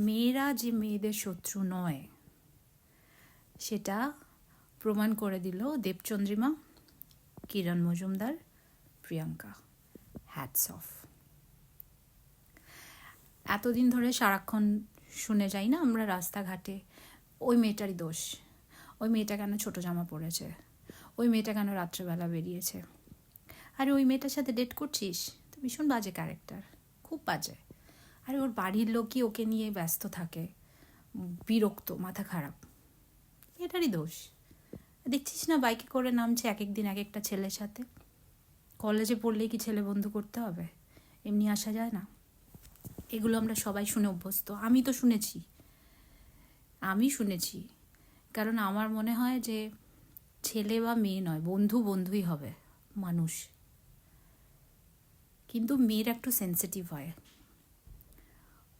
মেয়েরা যে মেয়েদের শত্রু নয়, সেটা প্রমাণ করে দিল দেবচন্দ্রিমা, কিরণ মজুমদার, প্রিয়াঙ্কা। হ্যাটস অফ এতদিন ধরে সারাক্ষণ শুনে যাই না আমরা রাস্তাঘাটে, ওই মেয়েটারই দোষ। ওই মেয়েটা কেন ছোট জামা পরেছে? ওই মেয়েটা কেন রাত্রেবেলা বেরিয়েছে? আরে ওই মেয়েটার সাথে ডেট করছিস? তো ভীষণ বাজে ক্যারেক্টার খুব বাজে। আরে ওর বাড়ির লোকই ওকে নিয়ে ব্যস্ত থাকে। বিরক্ত, মাথা খারাপ। এটারই দোষ। দেখছিস না বাইকে করে নামছে এক এক দিন এক একটা ছেলের সাথে? কলেজে পড়লেই কি ছেলে বন্ধু করতে হবে? এমনি আসা যায় না। এগুলো আমরা সবাই শুনে অভ্যস্ত। আমি তো শুনেছি। আমি শুনেছি। কারণ আমার মনে হয় যে ছেলে বা মেয়ে নয়, বন্ধু বন্ধুই হবে মানুষ। কিন্তু মেয়েরা একটু সেন্সিটিভ হয়।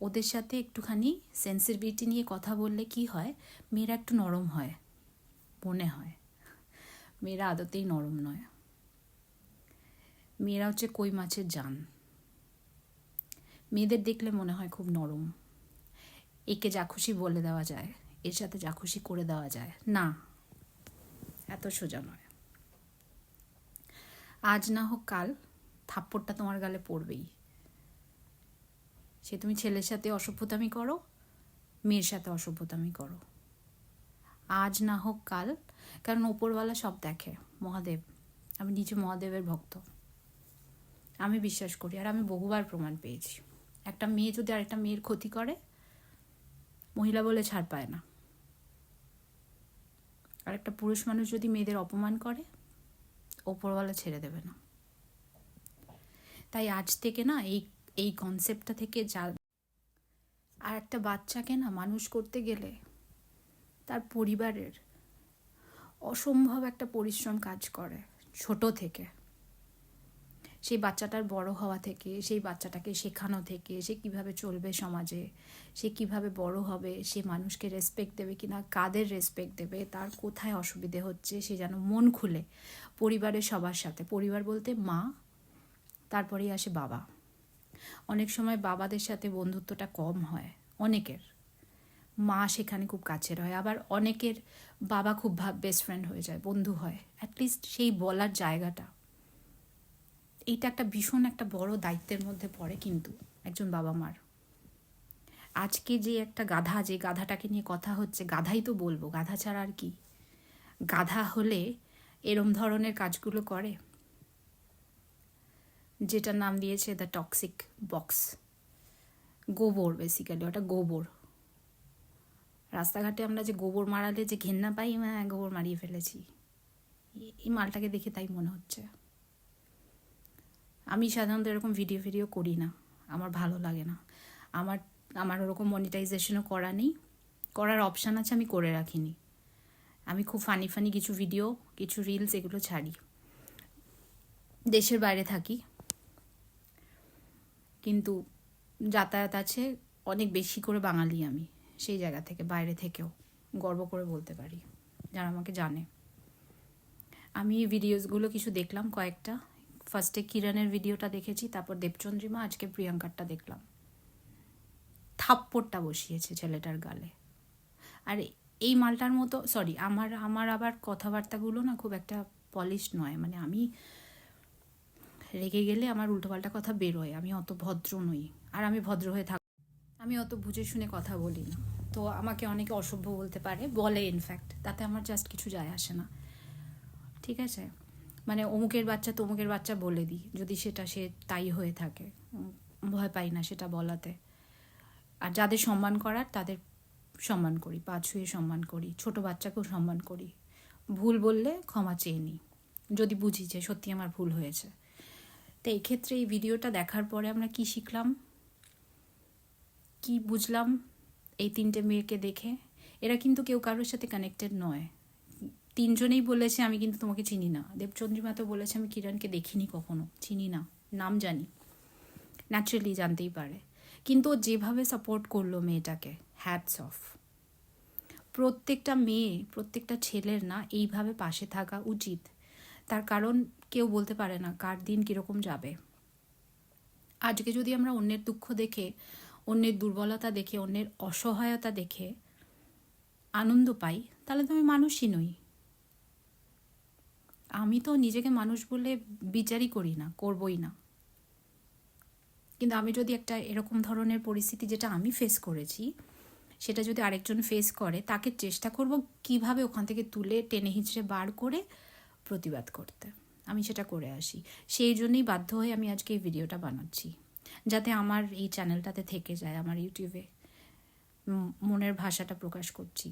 ওদের সাথে একটুখানি সেন্সিটিভিটি নিয়ে কথা বললে কি হয়? মেয়েরা একটু নরম হয়, মনে হয়। মেয়েরা আদতেই নরম নয়। মেয়েরা হচ্ছে কই মাছের জান। মেয়েদের দেখলে মনে হয় খুব নরম। একে যা খুশি বলে দেওয়া যায়, এর সাথে যা খুশি করে দেওয়া যায়। না, এত সোজা নয়। আজ না হোক কাল, থাপ্পড়টা তোমার গালে পড়বেই। সে তুমি ছেলের সাথে অসভ্যতামি করো, মেয়ের সাথে অসভ্যতামি করো। আজ না হোক কাল, কারণ ওপরওয়ালা সব দেখে। মহাদেব, আমি নিজে মহাদেবের ভক্ত। আমি বিশ্বাস করি, আর আমি বহুবার প্রমাণ পেয়েছি। একটা মেয়ে যদি আরেকটা মেয়ের ক্ষতি করে, মহিলা বলে ছাড় পায় না। আর একটা পুরুষ মানুষ যদি মেয়েদের অপমান করে, ওপরওয়ালা ছেড়ে দেবে না। তাই আজ থেকে না এই এই কনসেপ্টটা থেকে যা আর একটা বাচ্চাকে না মানুষ করতে গেলে তার পরিবারের অসম্ভব একটা পরিশ্রম কাজ করে ছোট থেকে। সেই বাচ্চাটার বড় হওয়া থেকে, সেই বাচ্চাটাকে শেখানো থেকে, সে কীভাবে চলবে সমাজে, সে কীভাবে বড় হবে, সে মানুষকে রেসপেক্ট দেবে কিনা, কাদের রেসপেক্ট দেবে, তার কোথায় অসুবিধে হচ্ছে, সে যেন মন খুলে পরিবারের সবার সাথে। পরিবার বলতে মা, তারপরেই আসে বাবা। অনেক সময় বাবাদের সাথে বন্ধুত্বটা কম হয়, অনেকের। মা সেখানে খুব কাছের হয়, আবার অনেকের বাবা খুব ভাব বেস্ট ফ্রেন্ড হয়ে যায়, বন্ধু হয়। অ্যাটলিস্ট সেই বলার জায়গাটা। এইটা একটা ভীষণ একটা বড় দায়িত্বের মধ্যে পড়ে কিন্তু একজন বাবা মার। আজকে যে একটা গাধা, যে গাধাটাকে নিয়ে কথা হচ্ছে, গাধাই তো বলব, গাধা ছাড়া আর কি? গাধা হলে এরম ধরনের কাজগুলো করে? যেটার নাম দিয়েছে দ্য টক্সিক বক্স গোবর বেসিক্যালি ওটা গোবর। রাস্তাঘাটে আমরা যে গোবর মারালে যে ঘেন্না পাই হ্যাঁ গোবর মারিয়ে ফেলেছি। এই মালটাকে দেখে তাই মনে হচ্ছে। আমি সাধারণত এরকম ভিডিও ভিডিও করি না। আমার ভালো লাগে না। আমার আমার ওরকম মনিটাইজেশনও করা নেই। করার অপশান আছে, আমি করে রাখিনি। আমি খুব ফানি ফানি কিছু ভিডিও কিছু রিলস এগুলো ছাড়ি। দেশের বাইরে থাকি। কিন্তু যাতায়াত আছে অনেক বেশি করে বাঙালি আমি সেই জায়গা থেকে, বাইরে থেকেও গর্ব করে বলতে পারি, যারা আমাকে জানে। আমি ভিডিওসগুলো কিছু দেখলাম কয়েকটা। ফার্স্টে কিরণের ভিডিওটা দেখেছি, তারপর দেবচন্দ্রিমা, আজকে প্রিয়াঙ্কারটা দেখলাম। থাপ্পড়টা বসিয়েছে ছেলেটার গালে। আর এই মালটার মতো সরি আমার আমার আবার কথাবার্তাগুলো না খুব একটা পলিশ নয়। মানে আমি রেগে গেলে আমার উল্টোপাল্টা কথা বেরোয়। আমি অত ভদ্র নই। আর আমি ভদ্র হয়ে থাক আমি অত বুঝে শুনে কথা বলি না। তো আমাকে অনেকে অসভ্য বলতে পারে, বলে ইনফ্যাক্ট তাতে আমার জাস্ট কিছু যায় আসে না। ঠিক আছে? মানে অমুকের বাচ্চা তমুকের বাচ্চা বলে দিই। যদি সেটা সে তাই হয়ে থাকে ভয় পাই না সেটা বলাতে। আর যাদের সম্মান করার, তাদের সম্মান করি। পা ছুঁয়ে সম্মান করি। ছোট বাচ্চাকেও সম্মান করি। ভুল বললে ক্ষমা চেয়ে নিই। যদি বুঝি যে সত্যি আমার ভুল হয়েছে। তো এই ক্ষেত্রে এই ভিডিওটা দেখার পরে আমরা কি শিখলাম? কি বুঝলাম এই তিনটে মেয়েকে দেখে? এরা কিন্তু কেউ কারোর সাথে কানেক্টেড নয়। তিনজনেই বলেছে, আমি কিন্তু তোমাকে চিনি না। দেবচন্দ্রিমা তো বলেছে, আমি কিরণকে দেখিনি কখনো। চিনি না। নাম জানি। ন্যাচারালি জানতেই পারে। কিন্তু ও যেভাবে সাপোর্ট করল মেয়েটাকে হ্যাটস অফ প্রত্যেকটা মেয়ে, প্রত্যেকটা ছেলের না, এইভাবে পাশে থাকা উচিত। তার কারণ কেউ বলতে পারে না কার দিন কীরকম যাবে। আজকে যদি আমরা অন্যের দুঃখ দেখে, অন্যের দুর্বলতা দেখে, অন্যের অসহায়তা দেখে আনন্দ পাই, তাহলে তো আমি মানুষই নই। আমি তো নিজেকে মানুষ বলে বিচারই করি না, করবই না। কিন্তু আমি যদি একটা এরকম ধরনের পরিস্থিতি যেটা আমি ফেস করেছি, সেটা যদি আরেকজন ফেস করে, তাকে চেষ্টা করব কীভাবে ওখান থেকে তুলে টেনে হিঁচড়ে বার করে প্রতিবাদ করতে। আমি সেটা করে আসি। সেই জন্যই বাধ্য হয়ে আমি আজকে এই ভিডিওটা বানাচ্ছি। যাতে আমার এই চ্যানেলটাতে থেকে যায়, আমার ইউটিউবে মনের ভাষাটা প্রকাশ করছি।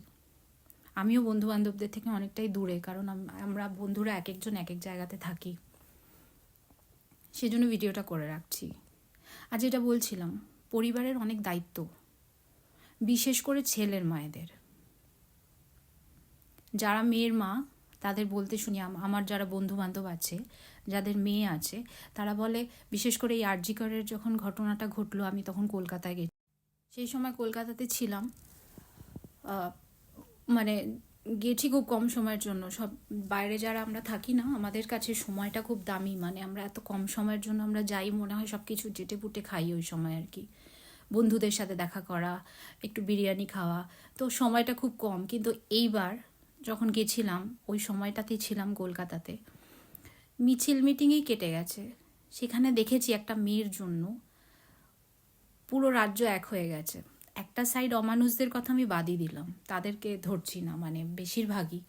আমিও বন্ধু বান্ধবদের থেকে অনেকটাই দূরে, কারণ আমরা বন্ধুরা এক একজন এক এক জায়গাতে থাকি। সেজন্য ভিডিওটা করে রাখছি। আর যেটা বলছিলাম, পরিবারের অনেক দায়িত্ব, বিশেষ করে ছেলের মায়েদের। যারা মেয়ের মা তাদের বলতে শুনি, আম- আমার যারা বন্ধু বান্ধব আছে, যাদের মেয়ে আছে, তারা বলে, বিশেষ করে এই আরজিকরের যখন ঘটনাটা ঘটলো, আমি তখন কলকাতায় গেছি। সেই সময় কলকাতাতে ছিলাম। মানে গেছি খুব কম সময়ের জন্য। সব বাইরে যারা আমরা থাকি না, আমাদের কাছে সময়টা খুব দামি। মানে আমরা এত কম সময়ের জন্য আমরা যাই, মনে হয় সব কিছু জেটে পুটে খাই ওই সময় আর কি। বন্ধুদের সাথে দেখা করা, একটু বিরিয়ানি খাওয়া, তো সময়টা খুব কম। কিন্তু এইবার যখন গেছিলাম, ওই সময়টাতেই ছিলাম কলকাতাতে। মিছিল মিটিংয়েই কেটে গেছে। সেখানে দেখেছি একটা মেয়ের জন্য পুরো রাজ্য এক হয়ে গেছে। একটা সাইড অমানুষদের কথা আমি বাদই দিলাম। তাদেরকে ধরছি না মানে বেশিরভাগই।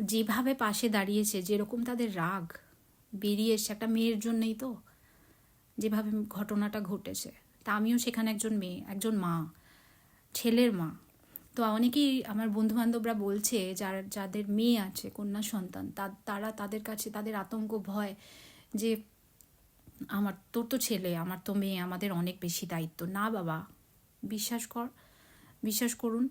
যেভাবে পাশে দাঁড়িয়েছে, যেরকম তাদের রাগ, বেরিয়ে এসছে। একটা মেয়ের জন্যই তো যেভাবে ঘটনাটা ঘটেছে। তা আমিও সেখানে একজন মেয়ে, একজন মা, ছেলের মা। তো অনেকেই আমার বন্ধু বান্ধবরা বলছে, যার, যাদের মেয়ে আছে, কন্যা সন্তান তারা তাদের কাছে, তাদের আতঙ্ক, ভয় যে আমার তোর তো ছেলে, আমার তো মেয়ে, আমাদের অনেক বেশি দায়িত্ব। না বাবা, বিশ্বাস কর, বিশ্বাস করুন,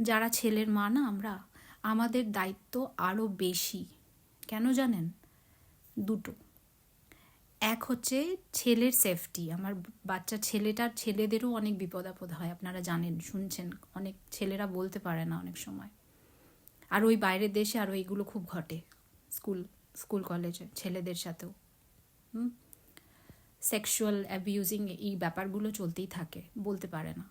যারা ছেলের মা না আমরা, আমাদের দায়িত্ব আরও বেশি। কেন জানেন? দুটো। এক হচ্ছে ছেলের সেফটি আমার বাচ্চা ছেলেটার ছেলেদেরও অনেক বিপদ আপদ হয়, আপনারা জানেন, শুনছেন। অনেক ছেলেরা বলতে পারে না অনেক সময়। আর ওই বাইরের দেশে আরও এইগুলো খুব ঘটে, স্কুল স্কুল কলেজে ছেলেদের সাথেও। সেক্সুয়াল অ্যাবিউজিং এই ব্যাপারগুলো চলতেই থাকে, বলতে পারে না।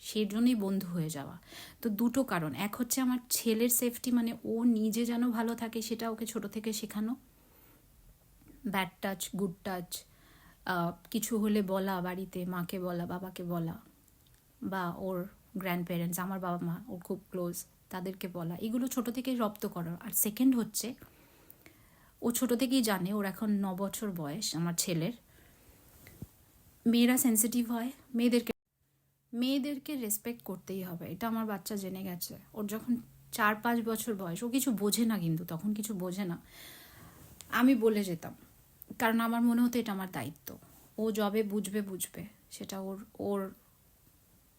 সেই জন্যই বন্ধু হয়ে যাওয়া। তো দুটো কারণ। এক হচ্ছে আমার ছেলের সেফটি মানে ও নিজে যেন ভালো থাকে, সেটা ওকে ছোট থেকে শেখানো। ব্যাড টাচ গুড টাচ কিছু হলে বলা, বাড়িতে মাকে বলা, বাবাকে বলা, বা ওর গ্র্যান্ড প্যারেন্টস আমার বাবা মা, ওর খুব ক্লোজ তাদেরকে বলা, এগুলো ছোট থেকেই রপ্ত করার। আর সেকেন্ড হচ্ছে, ও ছোট থেকেই জানে, ওর এখন ন বছর বয়স, আমার ছেলের। মেয়েরা সেন্সিটিভ হয়, মেয়েদেরকে মেয়েদেরকে রেসপেক্ট করতেই হবে, এটা আমার বাচ্চা জেনে গেছে। ওর যখন চার পাঁচ বছর বয়স, ও কিছু বোঝে না কিন্তু, তখন কিছু বোঝে না। আমি বলে যেতাম কারণ আমার মনে হতো এটা আমার দায়িত্ব। ও যবে বুঝবে বুঝবে। সেটা ওর ওর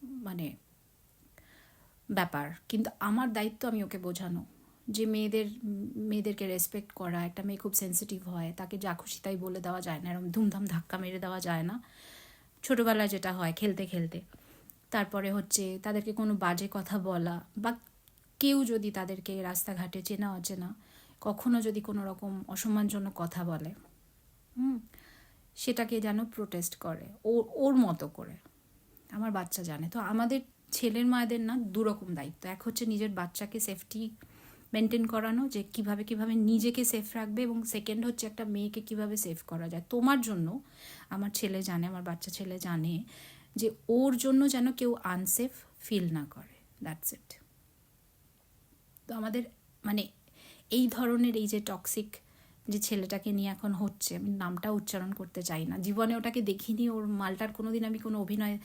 মানে ব্যাপার। কিন্তু আমার দায়িত্ব আমি ওকে বোঝানো। যে মেয়েদের, মেয়েদেরকে রেসপেক্ট করা, একটা মেয়ে খুব সেন্সিটিভ হয়, তাকে যা খুশি তাই বলে দেওয়া যায় না। এরকম ধুমধাম ধাক্কা মেরে দেওয়া যায় না। ছোটোবেলায় যেটা হয়, খেলতে খেলতে। তারপরে হচ্ছে তাদেরকে কোনো বাজে কথা বলা বা কেউ যদি তাদেরকে রাস্তাঘাটে চেনা, অচেনা, কখনো যদি কোনো রকম অসম্মানজনক কথা বলে হুম। সেটাকে যেন প্রোটেস্ট করে ওর ওর মতো করে। আমার বাচ্চা জানে। তো আমাদের ছেলের মায়েদের না দুরকম দায়িত্ব। এক হচ্ছে নিজের বাচ্চাকে সেফটি মেনটেন করানো, যে কীভাবে কীভাবে নিজেকে সেফ রাখবে এবং সেকেন্ড হচ্ছে একটা মেয়েকে কীভাবে সেফ করা যায়। তোমার জন্য, আমার ছেলে জানে, আমার বাচ্চা ছেলে জানে যে ওর জন্য যেন কেউ আনসেফ ফিল না করে। দ্যাটস ইট তো আমাদের মানে এই ধরনের এই যে টক্সিক যে ছেলেটাকে নিয়ে এখন হচ্ছে, আমি নামটা উচ্চারণ করতে চাই না। জীবনে ওটাকে দেখিনি, ওর মালটার কোনো দিন আমি কোনো অভিনয়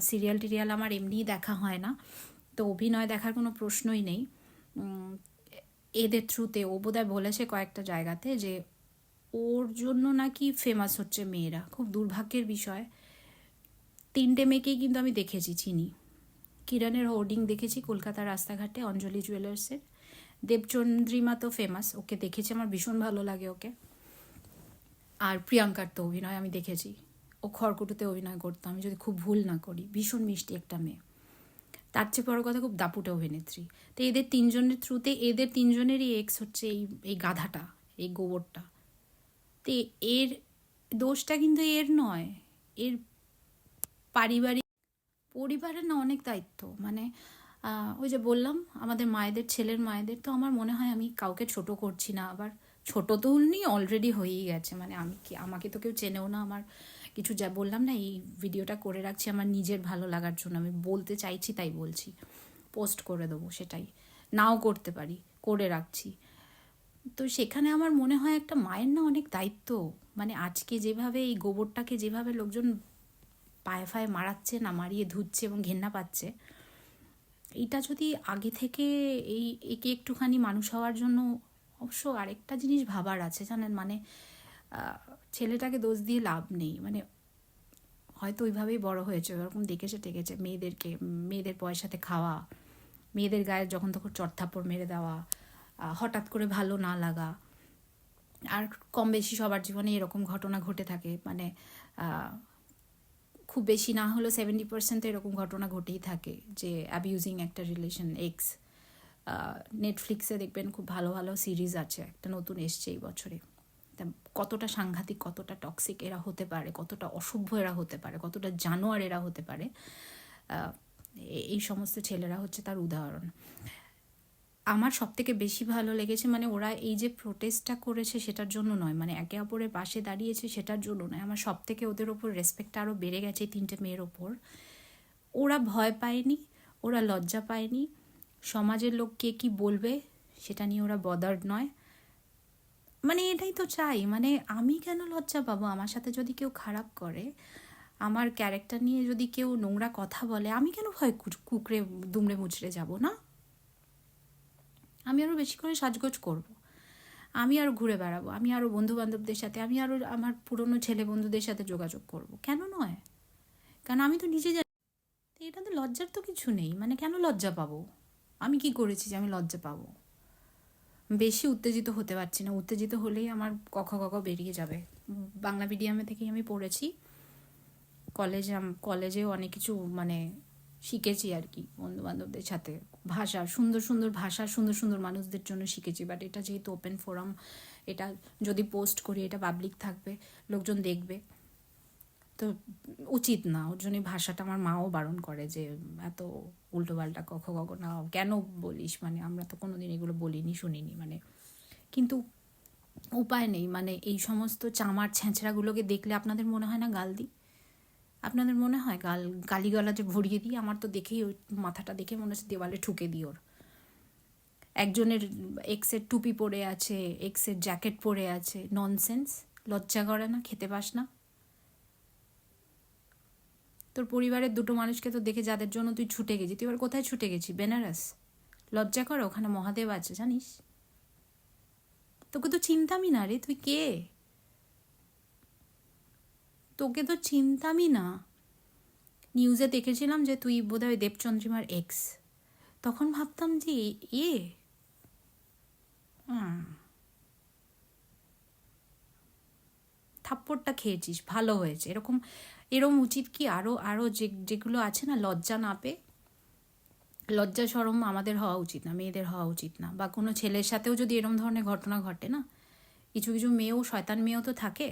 সিরিয়াল টিরিয়াল আমার এমনিই দেখা হয় না। তো অভিনয় দেখার কোনো প্রশ্নই নেই। এদের থ্রুতে ও বোধহয় বলেছে কয়েকটা জায়গাতে যে, ওর জন্য নাকি ফেমাস হচ্ছে মেয়েরা। খুব দুর্ভাগ্যের বিষয়। তিনটে মেয়েকেই কিন্তু আমি দেখেছি, চিনি। কিরণের হোর্ডিং দেখেছি কলকাতার রাস্তাঘাটে, অঞ্জলি জুয়েলার্সের দেবচন্দ্রিমা তো ফেমাস ওকে দেখেছি, আমার ভীষণ ভালো লাগে ওকে। আর প্রিয়াঙ্কার তো অভিনয় আমি দেখেছি, ও খড়কুটোতে অভিনয় করতো, আমি যদি খুব ভুল না করি, ভীষণ মিষ্টি একটা মেয়ে। তার চেয়ে বড় কথা খুব দাপুটে অভিনেত্রী। তো এদের তিনজনের থ্রুতে এদের তিনজনেরই এক্স হচ্ছে এই এই গাধাটা, এই গোবরটা। তো এর দোষটা কিন্তু এর নয়, এর পারিবারিক, পরিবারের না অনেক দায়িত্ব মানে ওই যে বললাম, আমাদের মায়েদের, ছেলের মায়েদের, তো আমার মনে হয় আমি কাউকে ছোট করছি না। আবার ছোট তো উনি অলরেডি হয়েই গেছে। মানে আমি কি, আমাকে তো কেউ চেনেও না আমার কিছু যা বললাম না, এই ভিডিওটা করে রাখছি আমার নিজের ভালো লাগার জন্য। আমি বলতে চাইছি তাই বলছি। পোস্ট করে দেবো সেটাই। নাও করতে পারি, করে রাখছি। তো সেখানে আমার মনে হয় একটা মায়ের না অনেক দায়িত্ব। মানে আজকে যেভাবে এই গোবরটাকে যেভাবে লোকজন পায়ে ফায়ে মারাচ্ছে না, মারিয়ে ধুচ্ছে এবং ঘেন্না পাচ্ছে এইটা যদি আগে থেকে এই একে একটুখানি মানুষ হওয়ার জন্য অবশ্য আরেকটা জিনিস ভাবার আছে, জানেন? মানে ছেলেটাকে দোষ দিয়ে লাভ নেই। মানে হয়তো ওইভাবেই বড় হয়েছে, ওরকম দেখেছে, টেকেছে। মেয়েদেরকে, মেয়েদের পয়সাতে খাওয়া, মেয়েদের গায়ে যখন তখন চটথাপ্পড় মেরে দেওয়া হঠাৎ করে ভালো না লাগা। আর কম বেশি সবার জীবনে এরকম ঘটনা ঘটে থাকে। মানে খুব বেশি না হলেও সেভেন্টি পার্সেন্ট এরকম ঘটনা ঘটেই থাকে যে অ্যাবিউজিং একটা রিলেশন এক্স নেটফ্লিক্সে দেখবেন খুব ভালো ভালো সিরিজ আছে, একটা নতুন এসছে এই বছরে। তা কতটা সাংঘাতিক, কতটা টক্সিক এরা হতে পারে, কতটা অসভ্য এরা হতে পারে, কতটা জানোয়ার এরা হতে পারে এই সমস্ত ছেলেরা হচ্ছে তার উদাহরণ। আমার সব থেকে বেশি ভালো লেগেছে মানে ওরা এই যে প্রোটেস্টটা করেছে সেটার জন্য নয় মানে একে অপরের পাশে দাঁড়িয়েছে সেটার জন্য নয়। আমার সব থেকে ওদের ওপর রেসপেক্টটা আরও বেড়ে গেছে এই তিনটে মেয়ের ওপর। ওরা ভয় পায়নি, ওরা লজ্জা পায়নি। সমাজের লোক কে কি বলবে সেটা নিয়ে ওরা বদার্ড নয়। মানে এটাই তো চাই মানে আমি কেন লজ্জা পাবো? আমার সাথে যদি কেউ খারাপ করে, আমার ক্যারেক্টার নিয়ে যদি কেউ নোংরা কথা বলে, আমি কেন ভয় কুকড়ে দুমড়ে মুচড়ে যাব, না? আমি আরও বেশি করে সাজগোজ করব। আমি আরও ঘুরে বেড়াবো, আমি আরও বন্ধু বান্ধবদের সাথে, আমি আরও আমার পুরনো ছেলে বন্ধুদের সাথে যোগাযোগ করব। কেন নয়? কারণ আমি তো নিজে জানি এটা তো লজ্জার তো কিছু নেই। মানে কেন লজ্জা পাবো? আমি কি করেছি যে আমি লজ্জা পাবো? বেশি উত্তেজিত হতে পারছি না। উত্তেজিত হলেই আমার কখ কখ বেরিয়ে যাবে। বাংলা মিডিয়ামে থেকেই আমি পড়েছি। কলেজে কলেজেও অনেক কিছু মানে শিখেছি আর কি বন্ধু বান্ধবদের সাথে। ভাষা, সুন্দর সুন্দর ভাষা, সুন্দর সুন্দর মানুষদের জন্য শিখেছি। বাট এটা যেহেতু ওপেন ফোরাম এটা যদি পোস্ট করি, এটা পাবলিক থাকবে, লোকজন দেখবে। তো উচিত না, ওর জন্য ভাষাটা আমার মাও বারণ করে যে, এত উল্টো পাল্টা কখ কখ না, কেন বলিস? মানে আমরা তো কোনোদিন এগুলো বলিনি, শুনিনি মানে। কিন্তু উপায় নেই মানে এই সমস্ত চামার ছেঁচড়াগুলোকে দেখলে আপনাদের মনে হয় না গাল দিই আপনাদের মনে হয় গাল যে ভরিয়ে দিই, আমার তো দেখেই ওই মাথাটা দেখে মনে হচ্ছে দেওয়ালে ঠুকে দিই ওর। একজনের এক্সের টুপি পরে আছে, এক্সের জ্যাকেট পরে আছে ননসেন্স লজ্জা করে না, খেতে পাস না। তোর পরিবারের দুটো মানুষকে তো দেখে যাদের জন্য তুই ছুটে গেছি, তুই এবার কোথায় ছুটে গেছি? বেনারস। লজ্জা করে, ওখানে মহাদেব আছে, জানিস? তোকে তো চিনতামই না রে, তুই কে? তোকে তো চিনতামই না। নিউজে দেখেছিলাম যে তুই বোধহয় দেবচন্দ্রিমার এক্স তখন ভাবতাম যে এ। থাপ্পড়টা খেয়েছিস, ভালো হয়েছে। এরকম এরকম উচিত কি আরও আরও যে, যেগুলো আছে না, লজ্জা না পেয়ে লজ্জা সরম আমাদের হওয়া উচিত না, মেয়েদের হওয়া উচিত না। বা কোনো ছেলের সাথেও যদি এরম ধরনের ঘটনা ঘটে না, কিছু কিছু মেয়েও, শয়তান মেয়েও তো থাকে।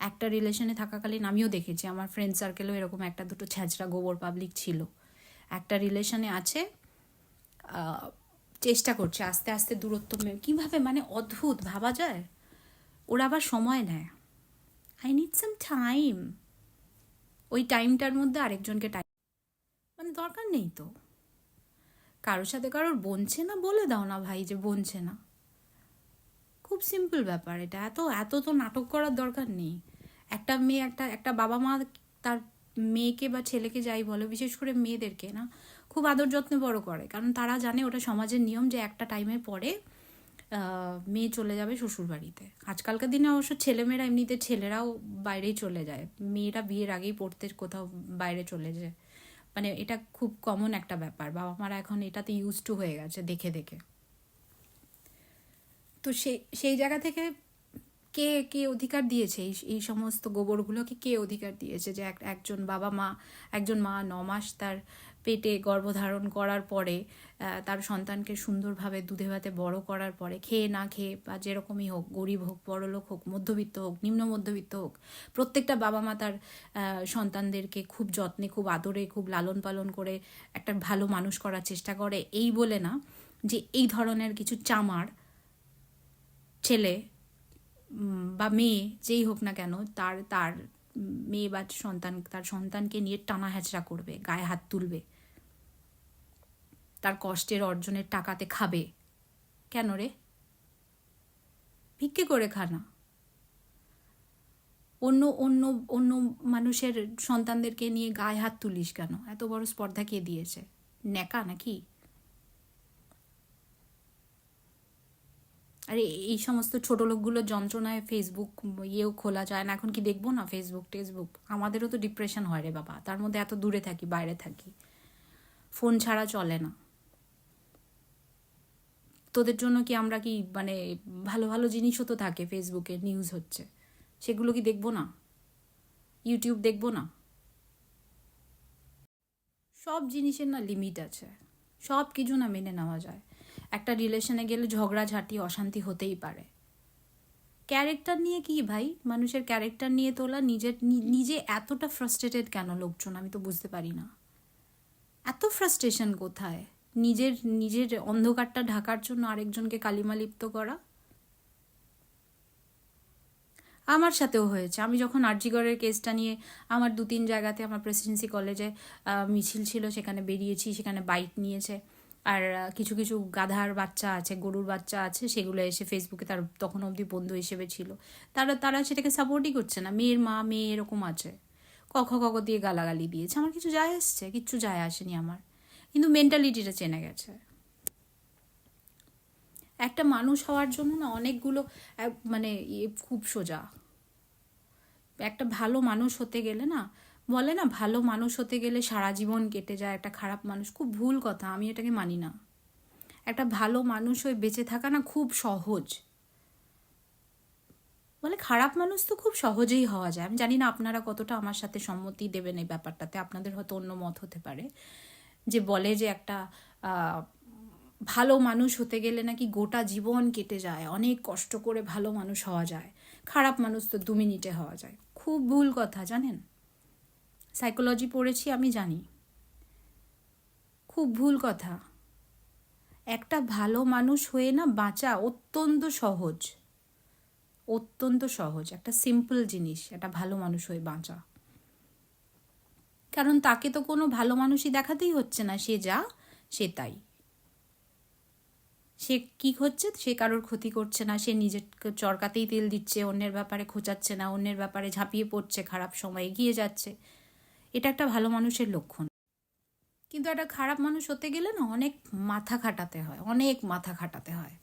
একটা রিলেশনে থাকাকালীন আমিও দেখেছি, আমার ফ্রেন্ড সার্কেলেও এরকম একটা দুটো ছ্যাঁচড়া গোবর পাবলিক ছিল। একটা রিলেশনে আছে চেষ্টা করছে আস্তে আস্তে দূরত্ব কীভাবে মানে অদ্ভুত, ভাবা যায়? ওরা আবার সময় নেয়। আই নিড সাম টাইম ওই টাইমটার মধ্যে আরেকজনকে টাইম মানে দরকার নেই তো। কারোর সাথে কারোর বনছে না বলে দাও না ভাই যে বনছে না। খুব সিম্পল ব্যাপার এটা। এত এত তো নাটক করার দরকার নেই। একটা মেয়ে, একটা একটা বাবা মা তার মেয়েকে বা ছেলেকে যাই বলো, বিশেষ করে মেয়েদেরকে না, খুব আদর যত্নে বড় করে। কারণ তারা জানে ওটা সমাজের নিয়ম যে একটা টাইমের পরে মেয়ে চলে যাবে শ্বশুর বাড়িতে আজকালকার দিনে অবশ্য ছেলেমেয়েরা এমনিতে ছেলেরাও বাইরেই চলে যায়। মেয়েরা বিয়ের আগেই পড়তে কোথাও বাইরে চলে যায়। মানে এটা খুব কমন একটা ব্যাপার। বাবা মারা এখন এটাতে ইউজ টু হয়ে গেছে, দেখে দেখে। তো সেই সেই জায়গা থেকে কে কে অধিকার দিয়েছে? এই এই সমস্ত গোবরগুলোকে কে অধিকার দিয়েছে যে এক- একজন বাবা মা, একজন মা ন মাস তার পেটে গর্ভধারণ করার পরে তার সন্তানকে সুন্দরভাবে দুধে ভাতে বড় করার পরে, খেয়ে না খেয়ে বা যেরকমই হোক, গরিব হোক, বড়লোক হোক, মধ্যবিত্ত হোক, নিম্ন মধ্যবিত্ত হোক, প্রত্যেকটা বাবা মা তার সন্তানদেরকে খুব যত্নে, খুব আদরে, খুব লালন পালন করে একটা ভালো মানুষ করার চেষ্টা করে। এই বলে না যে এই ধরনের কিছু চামার ছেলে বা মেয়ে, যেই হোক না কেন, তার তার মেয়ে বা সন্তান, তার সন্তানকে নিয়ে টানা হ্যাচড়া করবে, গায়ে হাত তুলবে। তার কষ্টের অর্জনের টাকাতে খাবে। কেন রে? ভিক্ষে করে খানা অন্য অন্য অন্য মানুষের সন্তানদেরকে নিয়ে গায়ে হাত তুলিস কেন? এত বড় স্পর্ধা কে দিয়েছে? নেকা নাকি? আরে এই সমস্ত ছোট লোকগুলোর যন্ত্রণায় ফেসবুক ইয়েও খোলা যায় না। এখন কি দেখব না ফেসবুক টেসবুক আমাদেরও তো ডিপ্রেশন হয় রে বাবা। তার মধ্যে এত দূরে থাকি, বাইরে থাকি। ফোন ছাড়া চলে না। তোদের জন্য কি আমরা কি মানে ভালো ভালো জিনিসও তো থাকে ফেসবুকে নিউজ হচ্ছে। সেগুলো কি দেখব না? ইউটিউব দেখব না? সব জিনিসের না লিমিট আছে। সব কিছু না মেনে নেওয়া যায়। একটা রিলেশনে গেলে ঝগড়াঝাটি, অশান্তি হতেই পারে। ক্যারেক্টার নিয়ে কি ভাই? মানুষের ক্যারেক্টার নিয়ে তোলা নিজের নিজে এতটা ফ্রাস্ট্রেটেড কেন লোকজন? আমি তো বুঝতে পারি না। এত ফ্রাস্ট্রেশন কোথায়? নিজের নিজের অন্ধকারটা ঢাকার জন্য আরেকজনকে কালিমা লিপ্ত করা? আমার সাথেও হয়েছে। আমি যখন আরজিগড়ের কেসটা নিয়ে আমার দু তিন জায়গাতে আমার প্রেসিডেন্সি কলেজে মিছিল ছিল, সেখানে বেরিয়েছি, সেখানে বাইক নিয়েছে। আর কিছু কিছু গাধার বাচ্চা আছে, গরুর বাচ্চা আছে, সেগুলো এসে ফেসবুকে তার তখন অবধি বন্ধু হিসেবে ছিল। তারা তারা সেটাকে সাপোর্টই করছে না। মেয়ের মা, মেয়ে এরকম আছে। কখ কখ দিয়ে গালাগালি দিয়েছে। আমার কিছু যায় আসছে, কিচ্ছু যায় আসেনি আমার। কিন্তু মেন্টালিটিটা চেনে গেছে। একটা মানুষ হওয়ার জন্য না অনেকগুলো মানে ইয়ে খুব সোজা। একটা ভালো মানুষ হতে গেলে না বলে না, ভালো মানুষ হতে গেলে সারা জীবন কেটে যায়। একটা খারাপ মানুষ খুব ভুল কথা, আমি এটাকে মানি না। একটা ভালো মানুষ হয়ে বেঁচে থাকা না খুব সহজ। বলে খারাপ মানুষ তো খুব সহজেই হওয়া যায়। আমি জানি না আপনারা কতটা আমার সাথে সম্মতি দেবেন এই ব্যাপারটাতে, আপনাদের হয়তো অন্য মত হতে পারে। যে বলে যে একটা ভালো মানুষ হতে গেলে নাকি গোটা জীবন কেটে যায়, অনেক কষ্ট করে ভালো মানুষ হওয়া যায়, খারাপ মানুষ তো দু মিনিটে হওয়া যায়। খুব ভুল কথা, জানেন? সাইকোলজি পড়েছি, আমি জানি। খুব ভুল কথা। একটা ভালো মানুষ হয়ে না বাঁচা অত্যন্ত সহজ। অত্যন্ত সহজ, একটা সিম্পল জিনিস, একটা ভালো মানুষ হয়ে বাঁচা। কারণ তাকে তো কোনো ভালো মানুষই দেখাতেই হচ্ছে না, সে যা, সে তাই। সে কি হচ্ছে? সে কারোর ক্ষতি করছে না, সে নিজের চরকাতেই তেল দিচ্ছে, অন্যের ব্যাপারে খোঁচাচ্ছে না, অন্যের ব্যাপারে ঝাঁপিয়ে পড়ছে, খারাপ সময় এগিয়ে যাচ্ছে। এটা একটা ভালো মানুষের লক্ষণ। কিন্তু একটা খারাপ মানুষ হতে গেলে না অনেক মাথা খাটাতে হয়, অনেক মাথা খাটাতে হয়।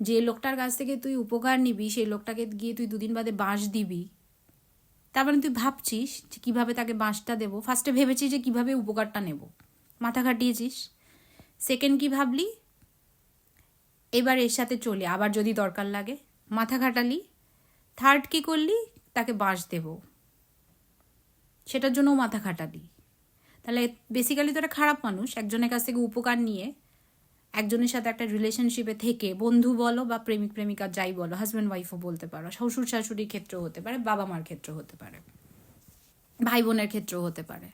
যে লোকটার কাছ থেকে তুই উপকার নিবি সেই লোকটাকে গিয়ে তুই দুদিন বাদে বাঁশ দিবি, তার মানে তুই ভাবছিস যে কীভাবে তাকে বাঁশটা দেবো? ফার্স্টে ভেবেছিস যে কীভাবে উপকারটা নেব? মাথা খাটিয়েছিস? সেকেন্ড কি ভাবলি? এবার এর সাথে চলি, আবার যদি দরকার লাগে। মাথা খাটালি। থার্ড কি করলি? তাকে বাঁশ দেব। সেটার জন্য মাথা খাটালি তাহলে বেসিক্যালি তো একটা খারাপ মানুষ, একজনের কাছ থেকে উপকার নিয়ে একজনের সাথে একটা রিলেশনশিপে থেকে বন্ধু বলো বা প্রেমিক প্রেমিকা যাই বলো হাজব্যান্ড ওয়াইফও বলতে পারো, শ্বশুর শাশুড়ির ক্ষেত্রেও হতে পারে, বাবা মার ক্ষেত্রেও হতে পারে, ভাই বোনের ক্ষেত্রেও হতে পারে।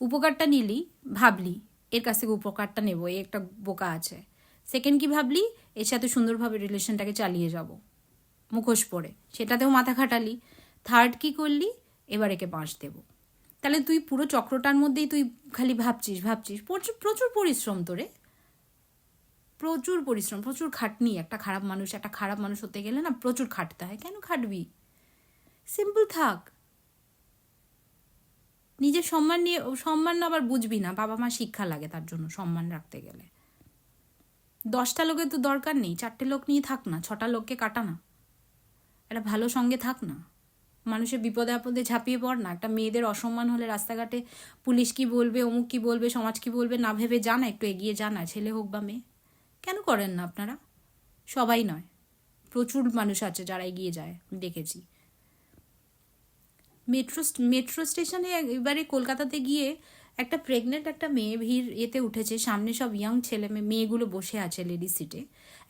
উপকারটা নিলি, ভাবলি, এর কাছ থেকে উপকারটা নেব, এই একটা বোকা আছে। সেকেন্ড কি ভাবলি? এর সাথে সুন্দরভাবে রিলেশনটাকে চালিয়ে যাব, মুখোশ পরে, সেটাতেও মাথা খাটালি। থার্ড কি করলি? এবার একে বাঁশ দেবো। তাহলে তুই পুরো চক্রটার মধ্যেই তুই খালি ভাবছিস ভাবছিস। প্রচুর প্রচুর পরিশ্রম তোরে। প্রচুর পরিশ্রম, প্রচুর খাটনি। একটা খারাপ মানুষ, একটা খারাপ মানুষ হতে গেলে না প্রচুর খাটতে হয়। কেন খাটবি? সিম্পল থাক। নিজের সম্মান নিয়ে, সম্মান আবার বুঝবি না। বাবা মা শিক্ষা লাগে তার জন্য সম্মান রাখতে গেলে। দশটা লোকের তো দরকার নেই। চারটে লোক নিয়ে থাক না, ছটা লোককে কাটা না। একটা ভালো সঙ্গে থাক না। মানুষের বিপদে আপদে ঝাঁপিয়ে পড় না। একটা মেয়েদের অসম্মান হলে রাস্তাঘাটে পুলিশ কি বলবে, অমুক কি বলবে, সমাজ কি বলবে, না ভেবে জানা একটু এগিয়ে জানা ছেলে হোক বা মেয়ে। কেন করেন না আপনারা? সবাই নয়। প্রচুর মানুষ আছে যারা এগিয়ে যায় দেখেছি। মেট্রো মেট্রো স্টেশনে এবারে কলকাতাতে গিয়ে একটা প্রেগনেন্ট একটা মেয়ে ভিড় এতে উঠেছে। সামনে সব ইয়াং ছেলে মেয়ে মেয়েগুলো বসে আছে লেডিস সিটে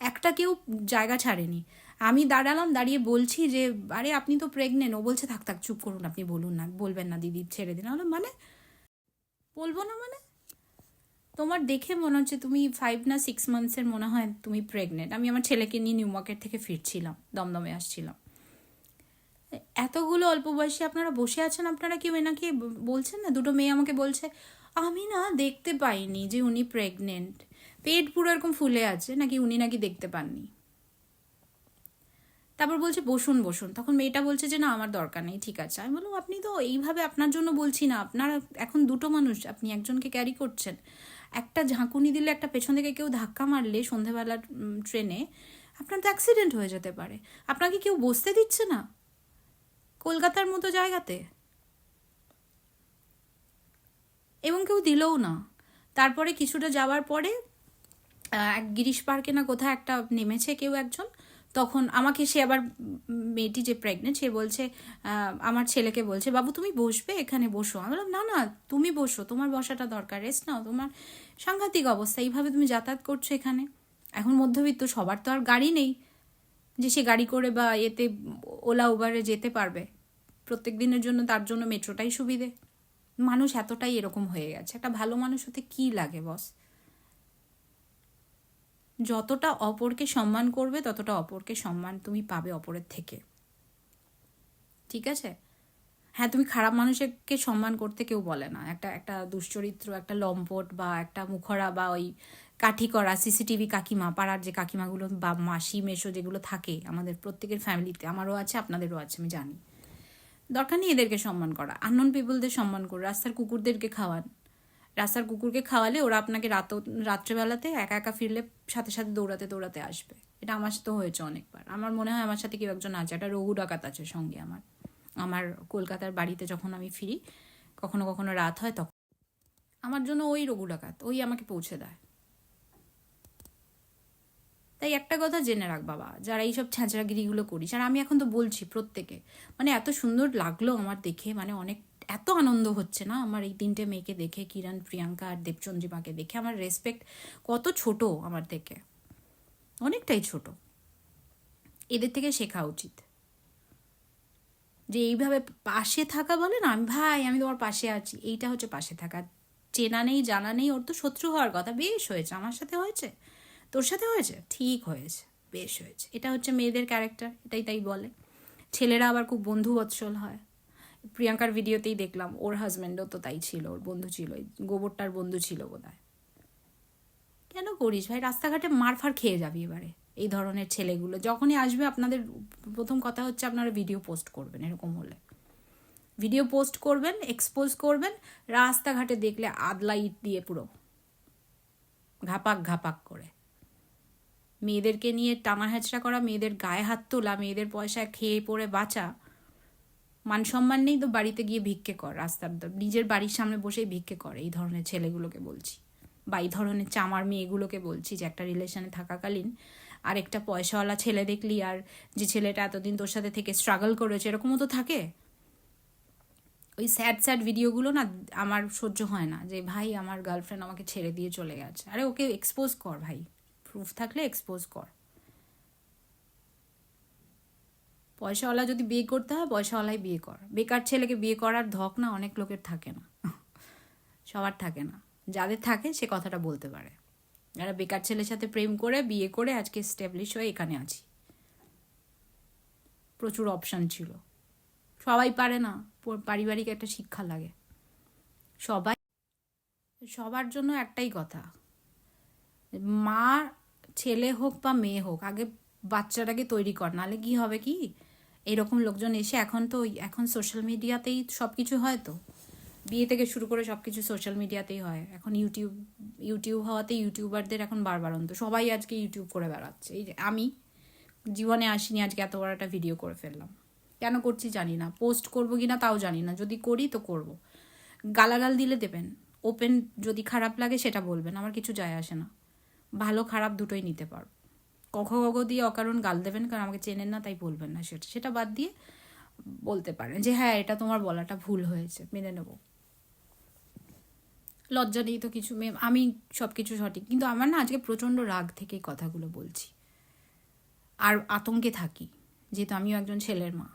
একটা কেউ জায়গা ছাড়েনি। আমি দাঁড়ালাম দাঁড়িয়ে বলছি যে আরে আপনি তো প্রেগনেন্ট ও বলছে থাক থাক চুপ করুন আপনি বলুন না বলবেন না দিদি ছেড়ে দিন। বললাম, মানে? বলব না মানে? তোমার দেখে মনে হচ্ছে তুমি ফাইভ না সিক্স মান্থসের মনে হয় তুমি প্রেগনেন্ট আমি আমার ছেলেকে নিয়ে নিউ মার্কেট থেকে ফিরছিলাম দমদমে আসছিলাম। এতগুলো অল্প বয়সী আপনারা বসে আছেন আপনারা কেউ এনাকে বলছেন না? দুটো মেয়ে আমাকে বলছে আমি না দেখতে পাইনি যে উনি প্রেগনেন্ট পেট পুরো এরকম ফুলে আছে নাকি উনি নাকি দেখতে পাননি? তারপর বলছে, বসুন বসুন। তখন মেয়েটা বলছে যে, না, আমার দরকার নেই, ঠিক আছে। আমি বললাম, আপনি তো এইভাবে আপনার জন্য বলছি না। আপনার এখন দুটো মানুষ, আপনি একজনকে ক্যারি করছেন। একটা ঝাঁকুনি দিলে একটা পেছন থেকে কেউ ধাক্কা মারলে সন্ধেবেলার ট্রেনে আপনার তো অ্যাক্সিডেন্ট হয়ে যেতে পারে। আপনাকে কেউ বসতে দিচ্ছে না? কলকাতার মতো জায়গাতে? এবং কেউ দিলও না। তারপরে কিছুটা যাওয়ার পরে এক গিরিশ পার্কে না কোথায় একটা নেমেছে কেউ একজন। তখন আমাকে সে আবার মেয়েটি যে প্রেগনেন্ট সে বলছে আমার ছেলেকে বলছে, বাবু, তুমি বসবে? এখানে বসো। আমি বললাম, না না, তুমি বসো। তোমার বসাটা দরকার রেস্ট নাও। তোমার সাংঘাতিক অবস্থা, এইভাবে তুমি যাতায়াত করছ এখানে? এখন মধ্যবিত্ত, সবার তো আর গাড়ি নেই যে সে গাড়ি করে বা এতে ওলা, উবারে যেতে পারবে। প্রত্যেক দিনের জন্য তার জন্য মেট্রোটাই সুবিধে। মানুষ এতটাই এরকম হয়ে গেছে। একটা ভালো মানুষ হতে কি লাগে বস যতটা অপরকে সম্মান করবে, ততটা অপরকে সম্মান তুমি পাবে অপরের থেকে। ঠিক আছে? হ্যাঁ তুমি খারাপ মানুষকে সম্মান করতে কেউ বলে না। একটা একটা দুশ্চরিত্র, একটা লম্পট বা একটা মুখরা বা ওই কাঠি করা, সিসিটিভি কাকিমা, পাড়ার যে কাকিমাগুলো বা মাসি মেশো যেগুলো থাকে আমাদের প্রত্যেকের ফ্যামিলিতে, আমারও আছে, আপনাদেরও আছে, আমি জানি। দরকার নেই এদেরকে সম্মান করা। আননোন পিপুলদের সম্মান করো, রাস্তার কুকুরদেরকে খাওয়ান। রাস্তার কুকুরকে খাওয়ালে ওরা আপনাকে রাত রাত্রেবেলাতে একা একা ফিরলে সাথে সাথে দৌড়াতে দৌড়াতে আসবে। এটা আমার সাথে হয়েছে অনেকবার। আমার মনে হয় আমার সাথে কেউ একজন আছে, একটা রঘু ডাকাত আছে সঙ্গে আমার। আমার কলকাতার বাড়িতে যখন আমি ফিরি, কখনো কখনো রাত হয় তখন আমার জন্য ওই রঘু ডাকাত, ওই আমাকে পৌঁছে দেয়। তাই একটা কথা জেনে রাখ বাবা, যারা এইসব ছ্যাঁচড়াগিরিগুলো করিস, আর আমি এখন তো বলছি প্রত্যেকে মানে এত সুন্দর লাগল আমার দেখে মানে অনেক এত আনন্দ হচ্ছে না আমার এই তিনটে মেয়েকে দেখে, কিরণ, প্রিয়াঙ্কা আর দেবচন্দ্রিমাকে দেখে? আমার রেসপেক্ট কত ছোট আমার থেকে? অনেকটাই ছোট। এদের থেকে শেখা উচিত। যে এইভাবে পাশে থাকা বলে না, আমি ভাই, আমি তোমার পাশে আছি। এইটা হচ্ছে পাশে থাকা। চেনা নেই, জানা নেই, ওর তো শত্রু হওয়ার কথা। বেশ হয়েছে, আমার সাথে হয়েছে। তোর সাথে হয়েছে? ঠিক হয়েছে, বেশ হয়েছে। এটা হচ্ছে মেয়েদের ক্যারেক্টার এটাই তাই বলে। ছেলেরা আবার খুব বন্ধু বৎসল হয়। প্রিয়াঙ্কার ভিডিওতেই দেখলাম, ওর হাজব্যান্ডও তো তাই ছিল, ওর বন্ধু ছিল গোবরটার বন্ধু ছিল বোধ কেন করিস ভাই? রাস্তাঘাটে মারফার খেয়ে যাবি এবারে, এই ধরনের ছেলেগুলো। যখনই আসবে আপনাদের, প্রথম কথা হচ্ছে আপনারা ভিডিও পোস্ট করবেন, এরকম হলে। ভিডিও পোস্ট করবেন এক্সপোজ করবেন, রাস্তাঘাটে দেখলে আদলা ইট দিয়ে পুরো ঘাপাক ঘাপাক করে। মেয়েদেরকে নিয়ে টানা হেঁচড়া করা, মেয়েদের গায়ে হাত তোলা, মেয়েদের পয়সা খেয়ে পড়ে বাঁচা মান সম্মান নেই তো বাড়িতে গিয়ে ভিক্ষে কর, রাস্তার নিজের বাড়ির সামনে বসেই ভিক্ষে কর, এই ধরনের ছেলেগুলোকে বলছি। বা এই ধরনের চামার মেয়েগুলোকে বলছি যে একটা রিলেশনে থাকাকালীন আর একটা পয়সাওয়ালা ছেলে দেখলি আর যে ছেলেটা এতদিন তোর সাথে থেকে স্ট্রাগল করেছে, এরকমও তো থাকে? ওই স্যাড স্যাড ভিডিওগুলো না আমার সহ্য হয় না যে, ভাই, আমার গার্লফ্রেন্ড আমাকে ছেড়ে দিয়ে চলে গেছে। আরে ওকে এক্সপোজ কর ভাই প্রুফ থাকলে এক্সপোজ কর। পয়সাওয়ালা যদি বিয়ে করতে হয়, পয়সাওয়ালাই বিয়ে কর। বেকার ছেলেকে বিয়ে করার ধক না, অনেক লোকের থাকে না। সবার থাকে না। যাদের থাকে, সে কথাটা বলতে পারে। যারা বেকার ছেলের সাথে প্রেম করে, বিয়ে করে, আজকে স্টেবলিশ হয়ে এখানে আছি। প্রচুর অপশান ছিল। সবাই পারে না। পারিবারিক একটা শিক্ষা লাগে। সবাই, সবার জন্য একটাই কথা। মা, ছেলে হোক বা মেয়ে হোক, আগে বাচ্চাটাকে তৈরি কর। নাহলে কি হবে কি? এরকম লোকজন এসে এখন তো এখন সোশ্যাল মিডিয়াতেই সব কিছু হয় তো। বিয়ে থেকে শুরু করে সব কিছু সোশ্যাল মিডিয়াতেই হয়। এখন ইউটিউব ইউটিউব হওয়াতে ইউটিউবারদের এখন বারবার অন্ত, সবাই আজকে ইউটিউব করে বেড়াচ্ছে। এই আমি জীবনে আসিনি, আজকে এত বড় একটা ভিডিও করে ফেললাম। কেন করছি জানি না পোস্ট করব কি না তাও জানি না, যদি করি তো করব। গালাগাল দিলে দেবেন ওপেন যদি খারাপ লাগে সেটা বলবেন, আমার কিছু যায় আসে না। ভালো খারাপ দুটোই নিতে পারব। কখ কখ দিয়ে অকারণ গাল দেবেন, কারণ আমাকে চেনেন না, তাই বলবেন না সেটা। সেটা বাদ দিয়ে বলতে পারেন যে হ্যাঁ এটা তোমার বলাটা ভুল হয়েছে, মেনে নেব। লজ্জা নেই তো কিছু আমি সব কিছু সঠিক। কিন্তু আমার না আজকে প্রচণ্ড রাগ থেকে কথাগুলো বলছি। আর আতঙ্কে থাকি, যেহেতু আমিও একজন ছেলের মা।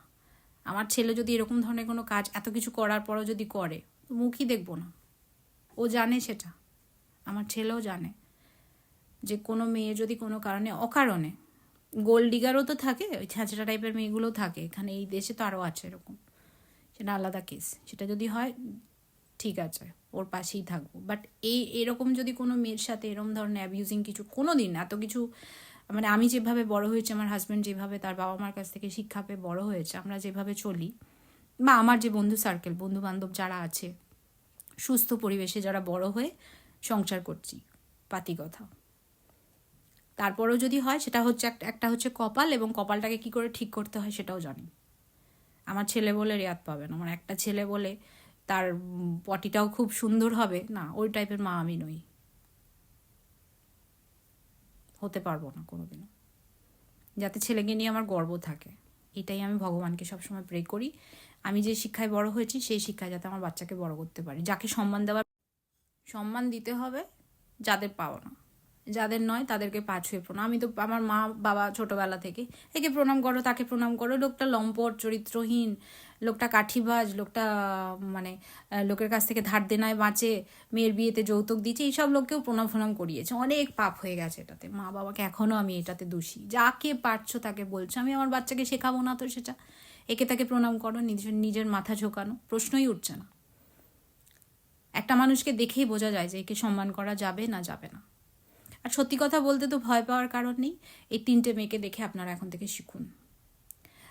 আমার ছেলে যদি এরকম ধরনের কোনো কাজ, এত কিছু করার পরও যদি করে মুখই দেখব না। ও জানে সেটা। আমার ছেলেও জানে। যে কোনো মেয়ে যদি কোনো কারণে, অকারণে গোল্ড ডিগারও তো থাকে, ওই ছ্যাঁচড়া টাইপের মেয়েগুলোও থাকে, এখানে এই দেশে তো আরও আছে এরকম। সেটা আলাদা কেস সেটা যদি হয়, ঠিক আছে, ওর পাশেই থাকব। বাট এই, এরকম যদি কোনো মেয়ের সাথে এরকম ধরনের অ্যাবিউজিং কিছু কোনো দিন এত কিছু মানে আমি যেভাবে বড় হয়েছি, আমার হাজব্যান্ড যেভাবে তার বাবা মার কাছ থেকে শিক্ষা পেয়ে বড় হয়েছে, আমরা যেভাবে চলি, বা আমার যে বন্ধু সার্কেল বন্ধু বান্ধব যারা আছে, সুস্থ পরিবেশে যারা বড় হয়ে সংসার করছি, পাতি কথা। তারপরেও যদি হয়, সেটা হচ্ছে একটা হচ্ছে কপাল এবং কপালটাকে কি করে ঠিক করতে হয় সেটাও জানি। আমার ছেলে বলে রেয়াত পাবে না। আমার একটা ছেলে বলে তার পটিটাও খুব সুন্দর হবে। না, ওই টাইপের মা আমি নই। হতে পারব না কোনোদিনও। যাতে ছেলেকে নিয়ে আমার গর্ব থাকে। এটাই আমি ভগবানকে সবসময় প্রে করি। আমি যে শিক্ষায় বড় হয়েছি, সেই শিক্ষায় যাতে আমার বাচ্চাকে বড় করতে পারি। যাকে সম্মান দেওয়ার, সম্মান দিতে হবে, যাদের পাওয়া না যাদের নয় তাদেরকে পা ছুঁয়ে প্রণাম। আমি তো আমার মা, বাবা ছোটবেলা থেকে একে প্রণাম করো, তাকে প্রণাম করো। লোকটা লম্পট, চরিত্রহীন, লোকটা কাঠিবাজ, লোকটা মানে লোকের কাছ থেকে ধার দেনায় বাঁচে, মেয়ের বিয়েতে যৌতুক দিচ্ছে এইসব লোককেও প্রণাম ফোনাম করিয়েছে। অনেক পাপ হয়ে গেছে এটাতে। মা বাবাকে এখনও আমি এটাতে দোষী। যাকে পারছ তাকে বলছো। আমি আমার বাচ্চাকে শেখাবো না তো সেটা। একে তাকে প্রণাম করো নিজের নিজের মাথা ঝোকানো, প্রশ্নই উঠছে না। একটা মানুষকে দেখেই বোঝা যায় যে একে সম্মান করা যাবে না যাবে না। আর সত্যি কথা বলতে তো ভয় পাওয়ার কারণ নেই। এই তিনটে মেয়েকে দেখে আপনারা এখন থেকে শিখুন।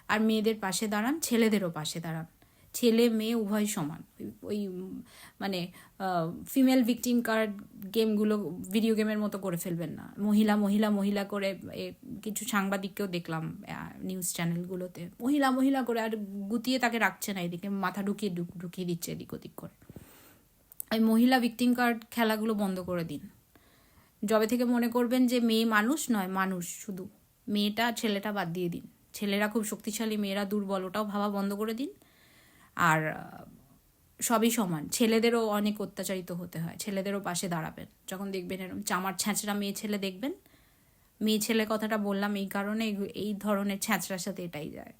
আর মেয়েদের পাশে দাঁড়ান, ছেলেদেরও পাশে দাঁড়ান। ছেলে, মেয়ে উভয় সমান। ওই- মানে ফিমেল ভিকটিম কার্ড গেমগুলো ভিডিও গেমের মতো করে ফেলবেন না। মহিলা মহিলা মহিলা করে কিছু সাংবাদিককেও দেখলাম নিউজ চ্যানেলগুলোতে মহিলা মহিলা করে, আর গুতিয়ে তাকে রাখছে না এদিকে, মাথা ঢুকিয়ে ঢুকিয়ে দিচ্ছে এদিক ওদিক করে। ওই মহিলা ভিকটিম কার্ড খেলাগুলো বন্ধ করে দিন। যবে থেকে মনে করবেন যে মেয়ে মানুষ নয়, মানুষ শুধু। মেয়েটা, ছেলেটা বাদ দিয়ে দিন। ছেলেরা খুব শক্তিশালী, মেয়েরা দুর্বল, ওটাও ভাবা বন্ধ করে দিন। আর সবই সমান। ছেলেদেরও অনেক অত্যাচারিত হতে হয়। ছেলেদেরও পাশে দাঁড়াবেন। যখন দেখবেন এরকম চামার ছ্যাঁচড়া মেয়ে ছেলে দেখবেন? মেয়ে ছেলে কথাটা বললাম এই কারণে এই- এই ধরনের ছ্যাঁচড়ার সাথে এটাই যায়।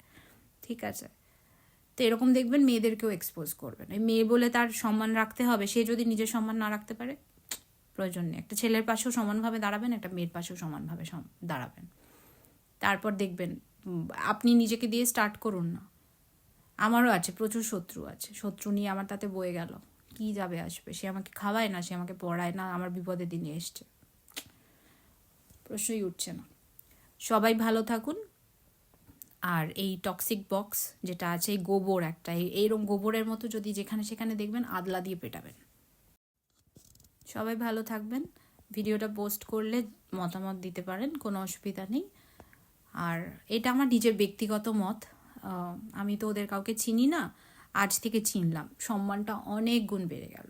ঠিক আছে? তো এরকম দেখবেন মেয়েদেরকেও এক্সপোজ করবেন। এই মেয়ে বলে তার সম্মান রাখতে হবে। সে যদি নিজের সম্মান না রাখতে পারে প্রয়োজন নেই। একটা ছেলের পাশেও সমানভাবে দাঁড়াবেন, একটা মেয়ের পাশেও সমানভাবে সম- দাঁড়াবেন। তারপর দেখবেন আপনি নিজেকে দিয়ে স্টার্ট করুন না। আমারও আছে, প্রচুর শত্রু আছে। শত্রু নিয়ে আমার তাতে বয়ে গেল। কি যাবে আসবে? সে আমাকে খাওয়ায় না, সে আমাকে পড়ায় না, আমার বিপদে দিনে এসছে। প্রশ্নই উঠছে না। সবাই ভালো থাকুন। আর এই টক্সিক বক্স যেটা আছে, এই গোবর একটা, এই- এইরকম গোবরের মতো যদি যেখানে সেখানে দেখবেন, আদলা দিয়ে পেটাবেন। সবাই ভালো থাকবেন। ভিডিওটা পোস্ট করলে মতামত দিতে পারেন, কোনো অসুবিধা নেই। আর এটা আমার নিজের ব্যক্তিগত মত। আমি তো ওদের কাউকে চিনি না, আজ থেকে চিনলাম। সম্মানটা অনেক গুণ বেড়ে গেল।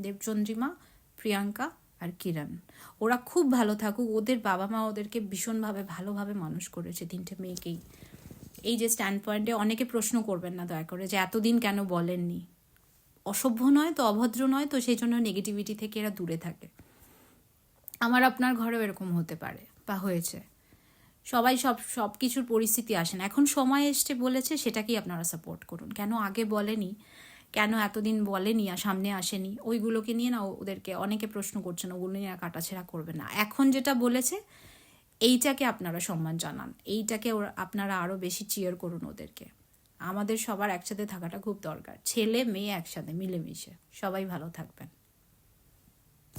দেবচন্দ্রিমা, প্রিয়াঙ্কা আর কিরণ। ওরা খুব ভালো থাকুক। ওদের বাবা মা ওদেরকে ভীষণভাবে, ভালোভাবে মানুষ করেছে তিনটে মেয়েকেই। এই যে স্ট্যান্ড পয়েন্টে অনেকে প্রশ্ন করবেন না দয়া করে, যে এতদিন কেন বলেননি? অসভ্য নয় তো অভদ্র নয় তো সেই জন্য নেগেটিভিটি থেকে এরা দূরে থাকে। আমার আপনার ঘরেও এরকম হতে পারে বা হয়েছে। সবাই সব সব কিছুর পরিস্থিতি আসে না এখন সময় এসছে বলেছে সেটাকেই আপনারা সাপোর্ট করুন। কেন আগে বলেনি? কেন এতদিন বলেনি আর সামনে আসেনি? ওইগুলোকে নিয়ে না ওদেরকে অনেকে প্রশ্ন করছেন, ওগুলো নিয়ে আর কাটাছেড়া করবে না। এখন যেটা বলেছে, এইটাকে আপনারা সম্মান জানান। এইটাকে আপনারা আরও বেশি চিয়ার করুন ওদেরকে। আমাদের সবার একসাথে থাকাটা খুব দরকার। ছেলে মেয়ে একসাথে মিলেমিশে। সবাই ভালো থাকবেন।